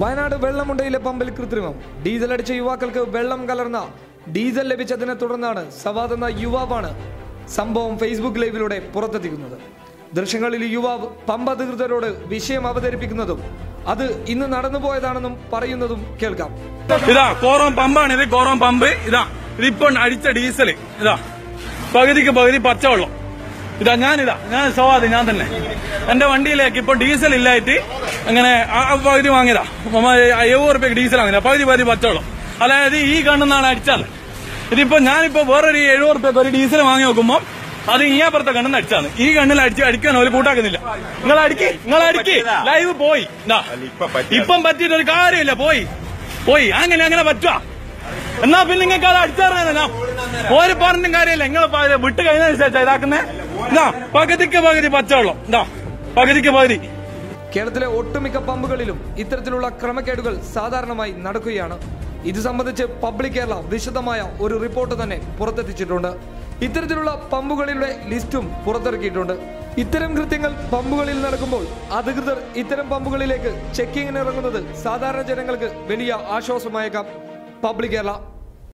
വയനാട് വെള്ളമുണ്ടയിലെ പമ്പിൽ കൃത്രിമം. ഡീസൽ അടിച്ച യുവാക്കൾക്ക് വെള്ളം കലർന്ന ഡീസൽ ലഭിച്ചതിനെ തുടർന്നാണ് സവാദ് എന്ന യുവാവാണ് സംഭവം ഫേസ്ബുക്ക് ലൈവിലൂടെ പുറത്തെത്തിക്കുന്നത്. ദൃശ്യങ്ങളിൽ യുവാവ് പമ്പ അധികൃതരോട് വിഷയം അവതരിപ്പിക്കുന്നതും അത് ഇന്ന് നടന്നുപോയതാണെന്നും പറയുന്നതും കേൾക്കാം. ഇതാ കോറോം പമ്പാണ് ഇത് കോറോം പമ്പ്. ഇതാ ഇതിപ്പോ അടിച്ച ഡീസൽ ഇതാ പകുതിക്ക് പകുതി പച്ചവെള്ളം. ഇതാ ഞാനിതാ ഞാൻ സവാദ് ഞാൻ തന്നെ. എന്റെ വണ്ടിയിലേക്ക് ഇപ്പൊ ഡീസൽ ഇല്ലായിട്ട് അങ്ങനെ ആ പകുതി വാങ്ങിയതാ. എഴുപത് റുപ്യക്ക് ഡീസൽ വാങ്ങിയതാ. പകുതി പകുതി പറ്റുള്ളൂ അതായത് ഈ കണ്ണെന്നാണ് അടിച്ചാൽ. ഇതിപ്പോ ഞാനിപ്പോ വേറൊരു എഴുപത് റുപ്യക്ക് ഒരു ഡീസൽ വാങ്ങി നോക്കുമ്പോ അത് ഈ അപ്പുറത്തെ കണ്ണിന്ന് അടിച്ചാണ്. ഈ കണ്ണിൽ അടിച്ച് അടിക്കാൻ ഒരു കൂട്ടാക്കുന്നില്ല. നിങ്ങൾ അടിക്ക് നിങ്ങൾ അടിക്ക്. ലൈവ് പോയി. ഇപ്പം പറ്റിയിട്ട് ഒരു കാര്യമില്ല. പോയി. പോയി. അങ്ങനെ അങ്ങനെ പറ്റുക എന്നാ പിന്നെ നിങ്ങൾക്ക് അത് അടിച്ചറിഞ്ഞാ ഒരു പറഞ്ഞും കാര്യമില്ല. നിങ്ങൾ വിട്ട് കഴിഞ്ഞനുസരിച്ചാ ഇതാക്കുന്നേ. ഇതാ പകുതിക്ക് പകുതി പച്ചവെള്ളം ഇതാ പകുതിക്ക് പകുതി. കേരളത്തിലെ ഒട്ടുമിക്ക പമ്പുകളിലും ഇത്തരത്തിലുള്ള ക്രമക്കേടുകൾ സാധാരണമായി നടക്കുകയാണ്. ഇത് സംബന്ധിച്ച് പബ്ലിക് കേരള വിശദമായ ഒരു റിപ്പോർട്ട് തന്നെ പുറത്തെത്തിച്ചിട്ടുണ്ട്. ഇത്തരത്തിലുള്ള പമ്പുകളിലെ ലിസ്റ്റും പുറത്തിറക്കിയിട്ടുണ്ട്. ഇത്തരം കൃത്യങ്ങൾ പമ്പുകളിൽ നടക്കുമ്പോൾ അധികൃതർ ഇത്തരം പമ്പുകളിലേക്ക് ചെക്കിങ്ങിന് ഇറങ്ങുന്നത് സാധാരണ ജനങ്ങൾക്ക് വലിയ ആശ്വാസമായേക്കാം. പബ്ലിക് കേരള